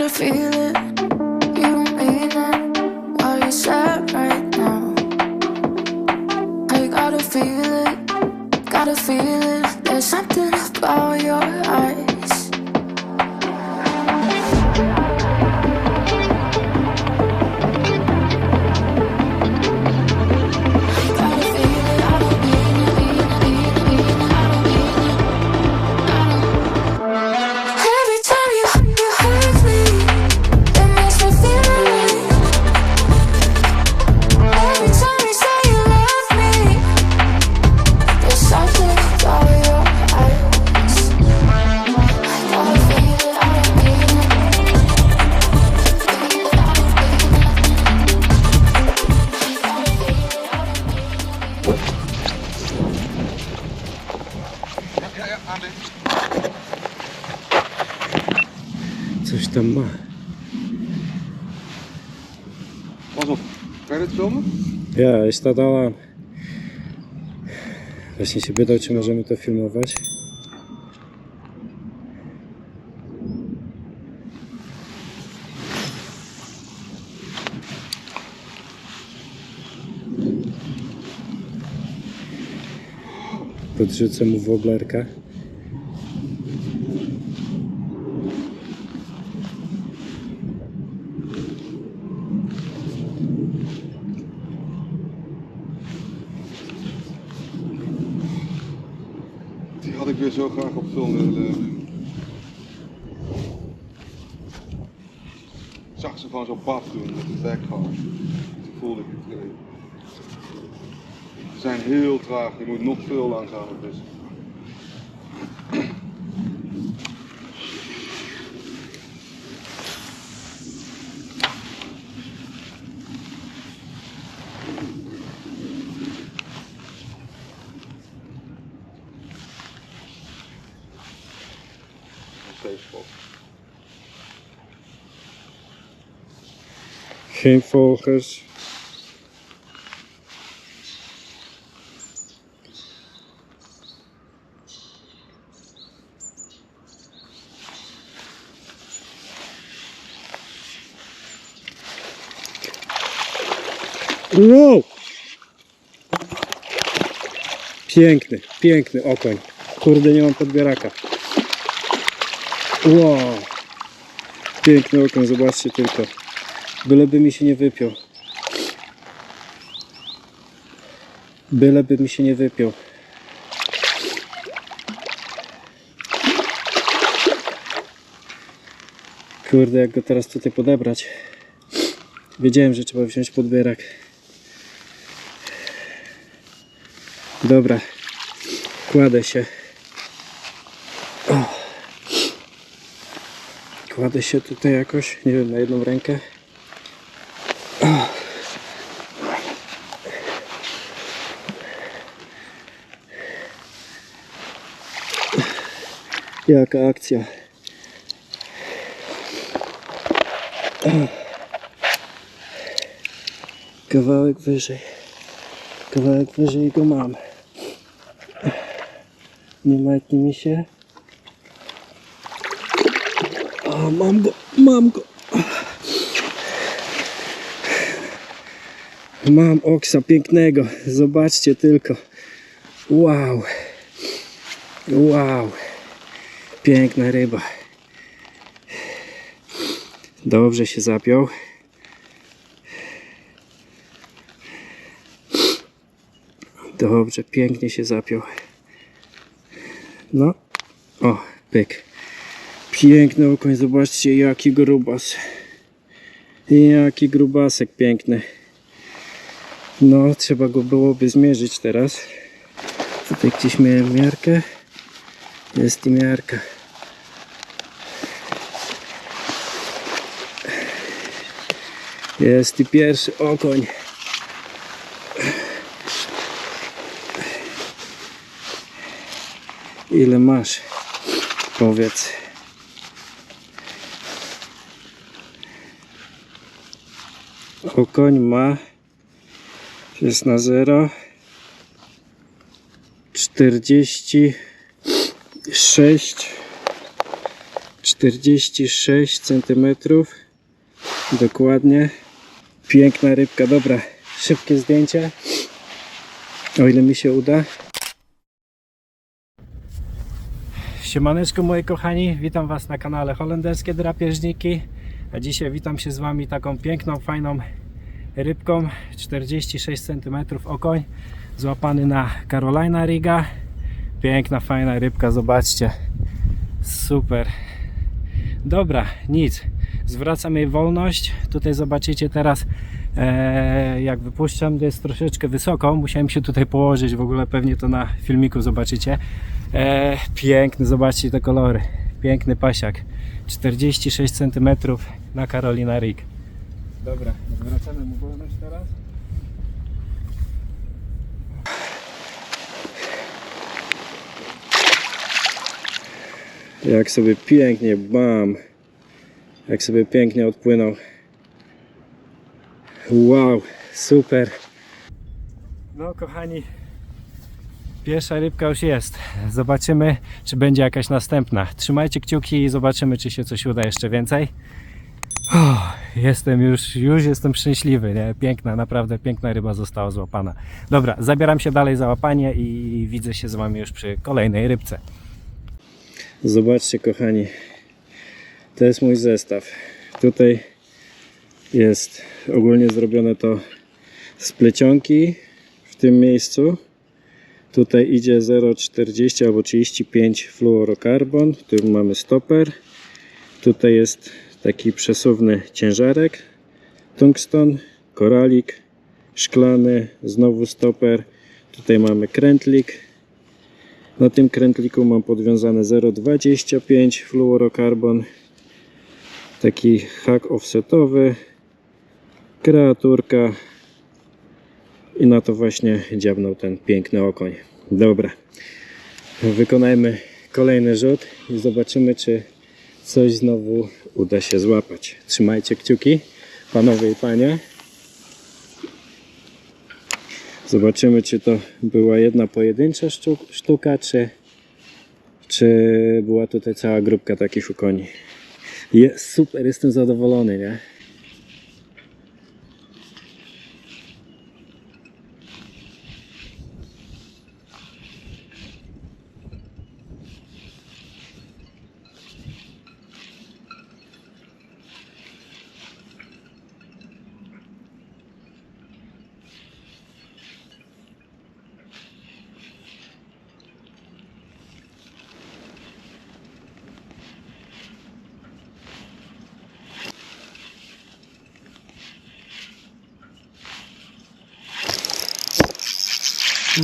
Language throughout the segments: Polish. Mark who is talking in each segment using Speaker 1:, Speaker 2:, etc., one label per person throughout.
Speaker 1: gotta feel it. You don't mean it. What you said right now. I gotta feel it. Gotta feel it. There's something about your eyes.
Speaker 2: Ja, jest dala. Właśnie się pytał, czy możemy to filmować. Podrzucę mu woblerka.
Speaker 3: Paf doen met de background. Toen voelde ik het. eh, Ze zijn heel traag, je moet nog veel langzamer vissen.
Speaker 2: Geen volgers. Wow! Piękny, piękny okoń. Kurde, nie mam podbieraka. Wow! Piękny okoń, zobaczcie tylko. Byleby mi się nie wypiął. Byleby mi się nie wypiął. Kurde, jak go teraz tutaj podebrać. Wiedziałem, że trzeba wziąć podbierak. Dobra. Kładę się. Kładę się tutaj jakoś, nie wiem, na jedną rękę. Jaka akcja. Kawałek wyżej. Kawałek wyżej go mam. Nie majtnie mi się. O, mam go, mam go. Mam oksa pięknego. Zobaczcie tylko. Wow. Wow. Piękna ryba. Dobrze się zapiął. Dobrze, pięknie się zapiął. No. O, pyk. Piękny okoń, zobaczcie jaki grubas. Jaki grubasek piękny. No, trzeba go byłoby zmierzyć teraz. Tutaj gdzieś miałem miarkę. Jest i miarka. Jest i pierwszy okoń. Ile masz? Powiedz. Okoń ma jest na 0 46 46 cm. Dokładnie. Piękna rybka, dobra. Szybkie zdjęcie. O ile mi się uda. Siemaneczko moi kochani, witam Was na kanale Holenderskie Drapieżniki. A dzisiaj witam się z Wami taką piękną, fajną rybką 46 cm okoń złapany na Carolina Riga. Piękna, fajna rybka, zobaczcie. Super. Dobra, nic. Zwracam jej wolność. Tutaj zobaczycie teraz, e, jak wypuszczam, to jest troszeczkę wysoko. Musiałem się tutaj położyć, w ogóle pewnie to na filmiku zobaczycie. E, piękny, zobaczcie te kolory. Piękny pasiak. 46 cm na Carolina Rig. Dobra, zwracamy mu wolność teraz. Jak sobie pięknie, bam. Jak sobie pięknie odpłynął. Wow, super. No kochani, pierwsza rybka już jest. Zobaczymy, czy będzie jakaś następna. Trzymajcie kciuki i zobaczymy, czy się coś uda jeszcze więcej. Uff, jestem już, już jestem szczęśliwy. Nie? Piękna, naprawdę piękna ryba została złapana. Dobra, zabieram się dalej za łapanie i widzę się z Wami już przy kolejnej rybce. Zobaczcie kochani, to jest mój zestaw. Tutaj jest ogólnie zrobione to z plecionki w tym miejscu. Tutaj idzie 0,40 albo 35 fluorokarbon. Tu mamy stoper. Tutaj jest taki przesuwny ciężarek. Tungsten, koralik, szklany, znowu stoper. Tutaj mamy krętlik. Na tym krętliku mam podwiązane 0,25 fluorokarbon. Taki hak offsetowy. Kreaturka. I na to właśnie dziabnął ten piękny okoń. Dobra. Wykonajmy kolejny rzut i zobaczymy, czy coś znowu uda się złapać. Trzymajcie kciuki, panowie i panie. Zobaczymy, czy to była jedna pojedyncza sztu- sztuka, czy, czy była tutaj cała grupka takich ukoni. Jest super, jestem zadowolony, nie?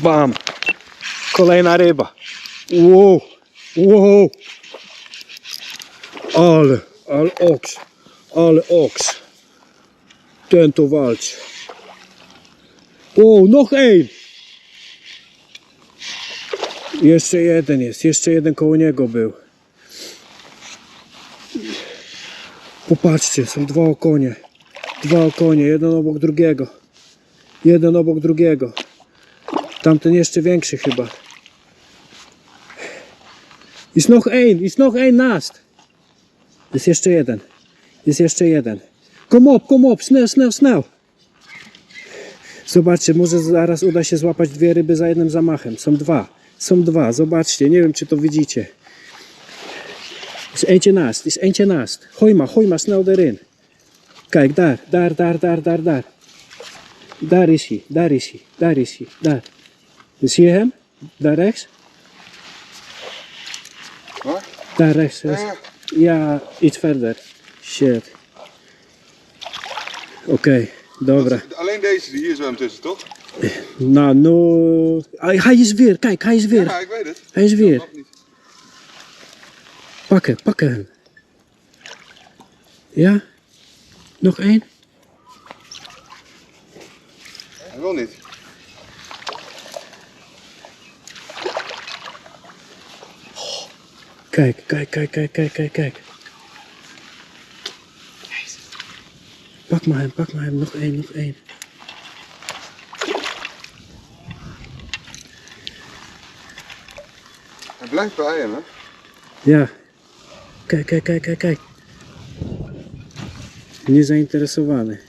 Speaker 2: Bam! Kolejna ryba. Wow! Wow! Ale, ale oks. Ale oks. Ten to walczy. Wow, noch ein! Jeszcze jeden jest, jeszcze jeden koło niego był. Popatrzcie, są dwa okonie. Dwa okonie, jeden obok drugiego. Jeden obok drugiego. Tamten jeszcze większy chyba. Jest noch ein, jest noch ein nast. Jest jeszcze jeden. Jest jeszcze jeden. Kom op, kom op, snel, snel, snel. Zobaczcie, może zaraz uda się złapać dwie ryby za jednym zamachem. Są dwa. Są dwa, zobaczcie, nie wiem czy to widzicie. Is eentje naast, is eentje naast. Gooi maar, gooi maar snel erin. Kijk, daar, daar, daar, daar, daar, daar. Daar is hij, daar is hij, is hij. Zie je hem? Daar rechts?
Speaker 3: Waar?
Speaker 2: Daar rechts.
Speaker 3: Ja,
Speaker 2: rechts.
Speaker 3: ja.
Speaker 2: Ja, iets verder. Shit. Oké, dobra.
Speaker 3: Alleen deze die hier zwem tussen, toch?
Speaker 2: Nou, no... Hij, is weer, kijk, hij is weer.
Speaker 3: Ja, ik weet het.
Speaker 2: Hij is weer.
Speaker 3: Niet.
Speaker 2: Pakken, pakken hem. Ja? Nog één?
Speaker 3: Hij wil niet.
Speaker 2: Kijk, kijk, kijk, kijk, kijk, kijk, kijk. Pak maar hem, pak maar hem. Nog één, nog één.
Speaker 3: Hij blijft bij hem, hè?
Speaker 2: Ja. Kijk, kijk, kijk, kijk, kijk. Niezainteresowany.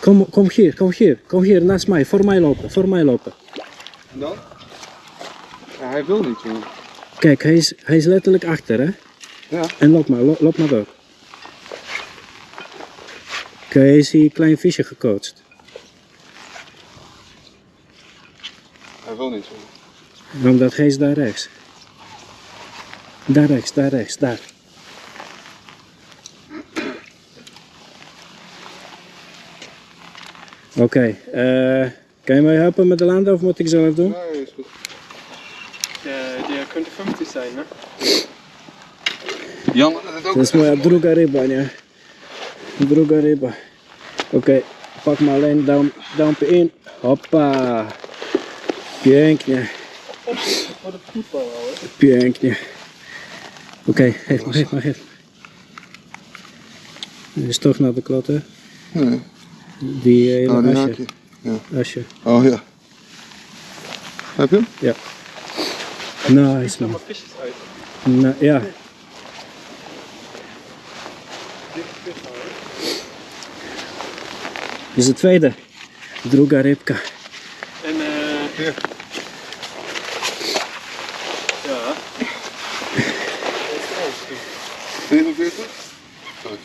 Speaker 2: Kom, kom hier, kom hier, kom hier naast mij, voor mij lopen, voor mij lopen.
Speaker 3: En dan? Ja, hij wil niet, jongen.
Speaker 2: Kijk, hij is, hij is letterlijk achter, hè?
Speaker 3: Ja.
Speaker 2: En loop maar, loop, loop maar door. Kijk, hij is hier een klein visje gecoacht.
Speaker 3: Hij wil niet, jongen.
Speaker 2: Omdat hij is daar rechts. Daar rechts, daar rechts, daar. Oké, eh, kan je mij helpen met de landen of moet ik zelf doen?
Speaker 3: Nee, is goed.
Speaker 4: Der, der könnte 50 sein, ne?
Speaker 3: Ja, dat is
Speaker 2: moja druga ryba, nie? Druga ryba. Okay. pak ma len, dam, in. Hoppa, Pięknie.
Speaker 4: Pięknie. Okej, okay,
Speaker 2: geef Oké, geef maar, geef maar. Is toch naar de klot hè?
Speaker 3: Nee.
Speaker 2: Die eh, nou, hele
Speaker 3: oh,
Speaker 2: asje.
Speaker 3: Ja.
Speaker 2: asje.
Speaker 3: Oh ja. Heb hem?
Speaker 2: Ja.
Speaker 4: Nice
Speaker 2: man.
Speaker 4: maar visjes uit.
Speaker 2: Na, ja, is de tweede. Druga rybka.
Speaker 4: En eh.
Speaker 3: Hier.
Speaker 4: Ja.
Speaker 3: 49? Sorry.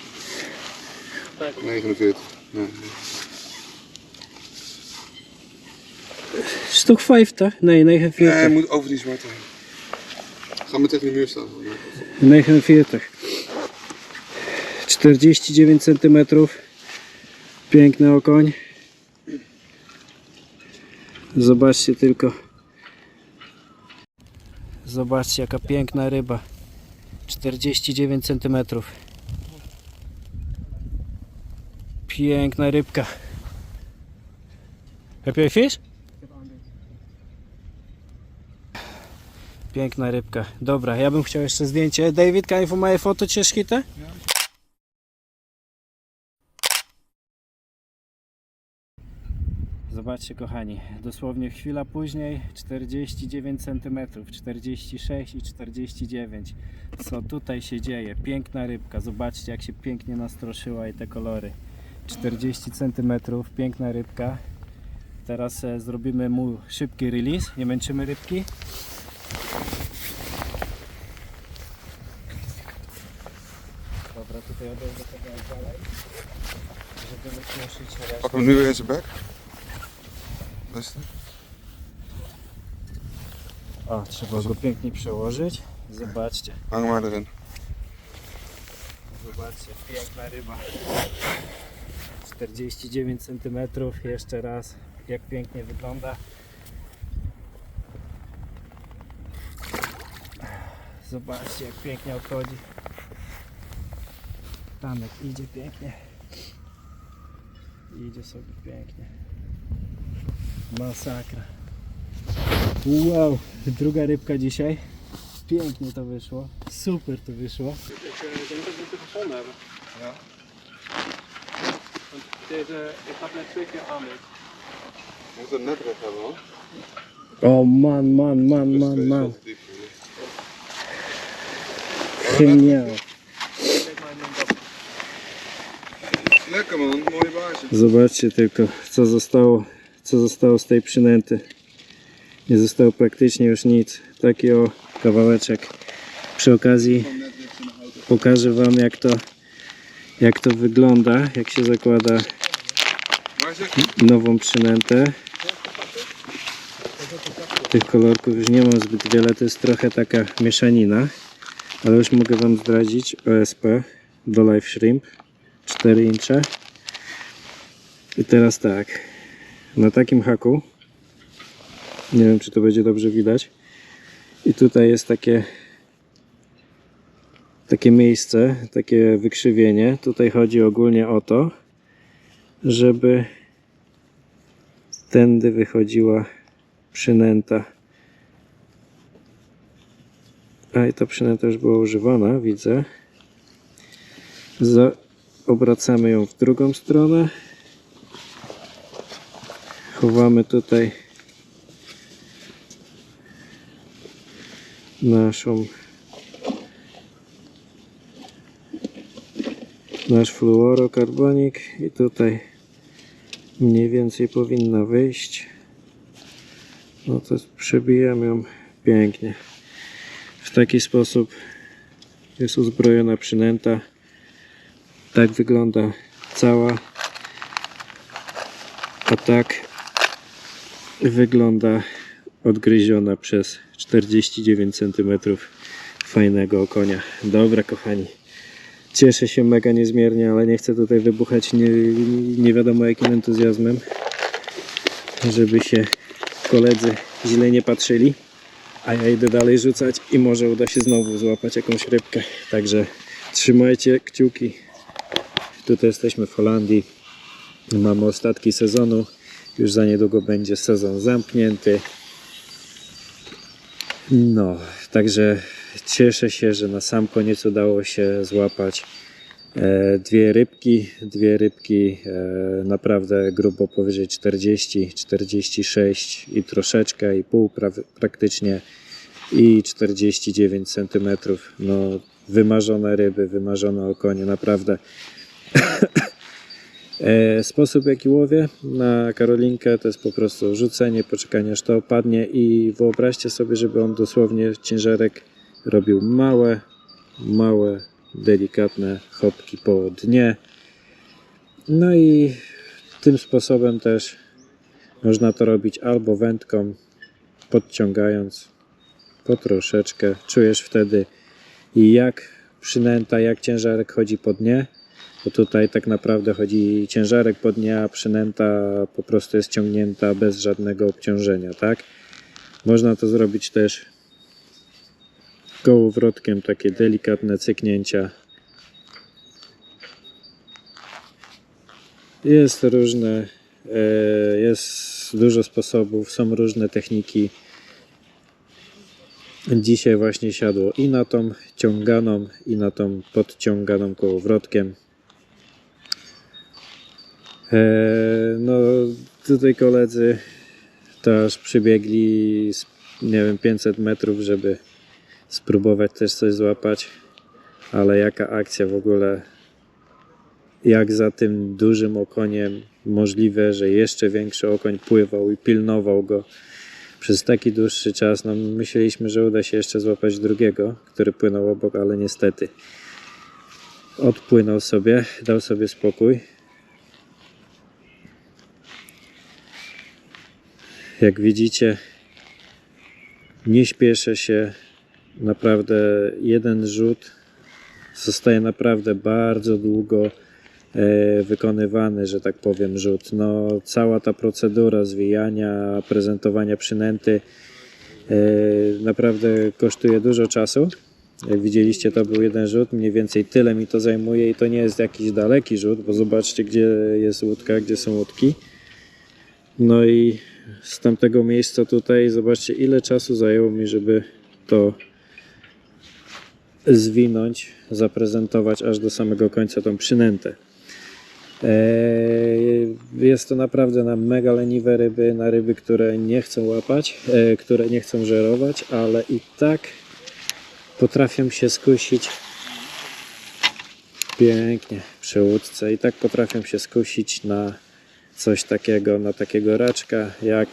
Speaker 4: Kijk,
Speaker 3: 49. Nee.
Speaker 2: Stuk 50? Nee,
Speaker 3: Nee, hij
Speaker 2: 49.
Speaker 3: moet over die zwarte heen. Ga maar tegen de muur staan.
Speaker 2: 49. 49 cm. Piękny okoń. Zobaczcie tylko. Zobaczcie jaka piękna ryba. 49 cm. Piękna rybka. Heb jij Piękna rybka. Dobra, ja bym chciał jeszcze zdjęcie. David, je voor mij een fotootje schieten? Zobaczcie kochani, dosłownie chwila później 49 cm, 46 i 49. Co tutaj się dzieje? Piękna rybka, zobaczcie jak się pięknie nastroszyła i te kolory. 40 cm, piękna rybka. Teraz e, zrobimy mu szybki release, nie męczymy rybki. Tutaj odejdę kawałek dalej, żeby wycieszyć resztę.
Speaker 3: Hem nu.
Speaker 2: O, trzeba go pięknie przełożyć. Zobaczcie,
Speaker 3: Hang maar erin.
Speaker 2: zobaczcie, piękna ryba. 49 cm, jeszcze raz, jak pięknie wygląda. Zobaczcie, jak pięknie odchodzi. Tanek idzie pięknie. Idzie sobie pięknie. Masakra. Wow, druga rybka dzisiaj. Pięknie to wyszło. Super to wyszło.
Speaker 3: Ja.
Speaker 4: Deze, ik had.
Speaker 2: O man, man, man, man, man. Geniaal. Zobaczcie tylko, co zostało, co zostało z tej przynęty. Nie zostało praktycznie już nic. Taki o kawałeczek. Przy okazji pokażę Wam jak to, jak to wygląda, jak się zakłada nową przynętę. Tych kolorków już nie mam zbyt wiele, to jest trochę taka mieszanina. Ale już mogę Wam zdradzić OSP do Live Shrimp 4 incze. I teraz tak, na takim haku, nie wiem czy to będzie dobrze widać, i tutaj jest takie takie miejsce, takie wykrzywienie. Tutaj chodzi ogólnie o to, żeby tędy wychodziła przynęta. A i ta przynęta już była używana, widzę. Za, obracamy ją w drugą stronę. Chowamy tutaj naszą nasz fluorokarbonik i tutaj mniej więcej powinna wyjść. No to przebijam ją pięknie. W taki sposób jest uzbrojona przynęta. Tak wygląda cała. A tak wygląda odgryziona przez 49 cm fajnego konia. Dobra kochani. Cieszę się mega niezmiernie, ale nie chcę tutaj wybuchać nie, nie wiadomo jakim entuzjazmem, żeby się koledzy źle nie patrzyli. A ja idę dalej rzucać i może uda się znowu złapać jakąś rybkę. Także trzymajcie kciuki. Tutaj jesteśmy w Holandii. Mamy ostatki sezonu. Już za niedługo będzie sezon zamknięty. No, także cieszę się, że na sam koniec udało się złapać e, dwie rybki. Dwie rybki e, naprawdę grubo powyżej 40, 46 i troszeczkę i pół praktycznie i 49 cm. No, wymarzone ryby, wymarzone okonie, naprawdę. E, Sposób jaki łowię na karolinkę to jest po prostu rzucenie, poczekanie aż to opadnie i wyobraźcie sobie, żeby on dosłownie ciężarek robił małe, małe, delikatne chopki po dnie. No i tym sposobem też można to robić albo wędką, podciągając po troszeczkę. Czujesz wtedy jak przynęta, jak ciężarek chodzi po dnie. Bo tutaj tak naprawdę chodzi ciężarek po dnie, a przynęta po prostu jest ciągnięta bez żadnego obciążenia, tak? Można to zrobić też kołowrotkiem, takie delikatne cyknięcia. Jest różne, e, jest dużo sposobów, są różne techniki. Dzisiaj właśnie siadło i na tą ciąganą, i na tą podciąganą kołowrotkiem. Eee, no tutaj koledzy to aż przybiegli z, nie wiem 500 metrów, żeby spróbować też coś złapać. Ale jaka akcja w ogóle jak za tym dużym okoniem możliwe, że jeszcze większy okoń pływał i pilnował go przez taki dłuższy czas. No myśleliśmy, że uda się jeszcze złapać drugiego, który płynął obok, ale niestety odpłynął sobie, dał sobie spokój. Jak widzicie, nie śpieszę się. Naprawdę jeden rzut zostaje naprawdę bardzo długo e, wykonywany, że tak powiem, rzut. No, cała ta procedura zwijania, prezentowania przynęty e, naprawdę kosztuje dużo czasu. Jak widzieliście, to był jeden rzut, mniej więcej tyle mi to zajmuje i to nie jest jakiś daleki rzut, bo zobaczcie, gdzie jest łódka, gdzie są łódki. No i z tamtego miejsca tutaj, zobaczcie, ile czasu zajęło mi, żeby to zwinąć, zaprezentować aż do samego końca tą przynętę. Eee, Jest to naprawdę na mega leniwe ryby, na ryby, które nie chcą łapać, e, które nie chcą żerować, ale i tak potrafią się skusić. Pięknie przy łódce. I tak potrafią się skusić na coś takiego, na takiego raczka, jak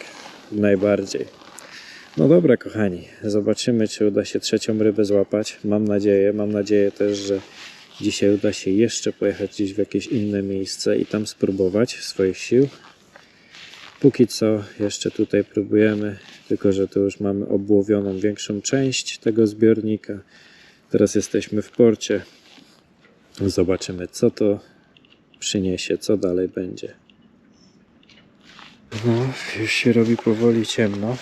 Speaker 2: najbardziej. No dobra, kochani, zobaczymy, czy uda się trzecią rybę złapać. Mam nadzieję, mam nadzieję też, że dzisiaj uda się jeszcze pojechać gdzieś w jakieś inne miejsce i tam spróbować swoich sił. Póki co jeszcze tutaj próbujemy, tylko że tu już mamy obłowioną większą część tego zbiornika. Teraz jesteśmy w porcie. Zobaczymy, co to przyniesie, co dalej będzie. No, już się robi powoli ciemno.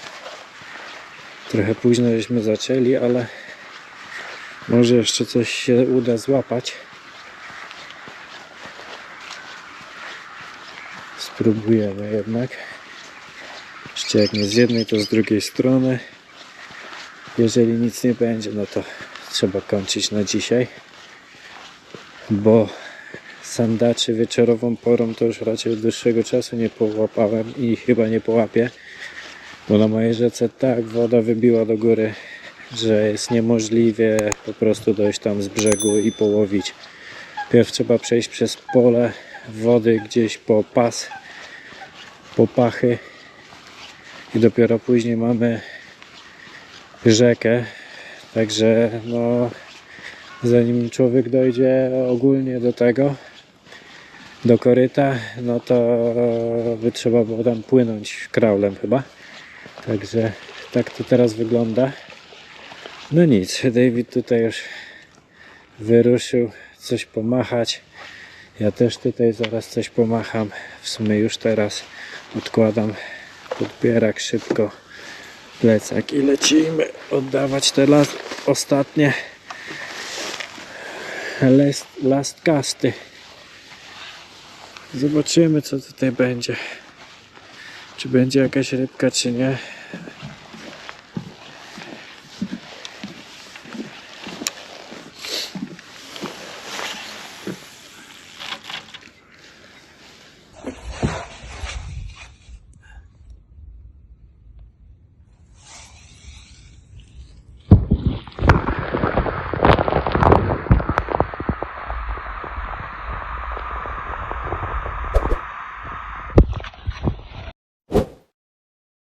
Speaker 2: Trochę późno żeśmy zaczęli, ale może jeszcze coś się uda złapać. Spróbujemy jednak. Jeszcze jak nie z jednej, to z drugiej strony. Jeżeli nic nie będzie, no to trzeba kończyć na dzisiaj. Bo sandaczy wieczorową porą to już raczej od dłuższego czasu nie połapałem i chyba nie połapię. Bo na mojej rzece tak woda wybiła do góry, że jest niemożliwie po prostu dojść tam z brzegu i połowić. Pierw trzeba przejść przez pole wody gdzieś po pas, po pachy i dopiero później mamy rzekę. Także no, zanim człowiek dojdzie ogólnie do tego, do koryta, no to by trzeba było tam płynąć kraulem chyba. Także tak to teraz wygląda. No nic, David tutaj już wyruszył coś pomachać. Ja też tutaj zaraz coś pomacham. W sumie już teraz odkładam podbierak szybko plecak i lecimy oddawać te las, ostatnie last, last casty. Zobaczymy co tutaj będzie. Czy będzie jakaś rybka, czy nie.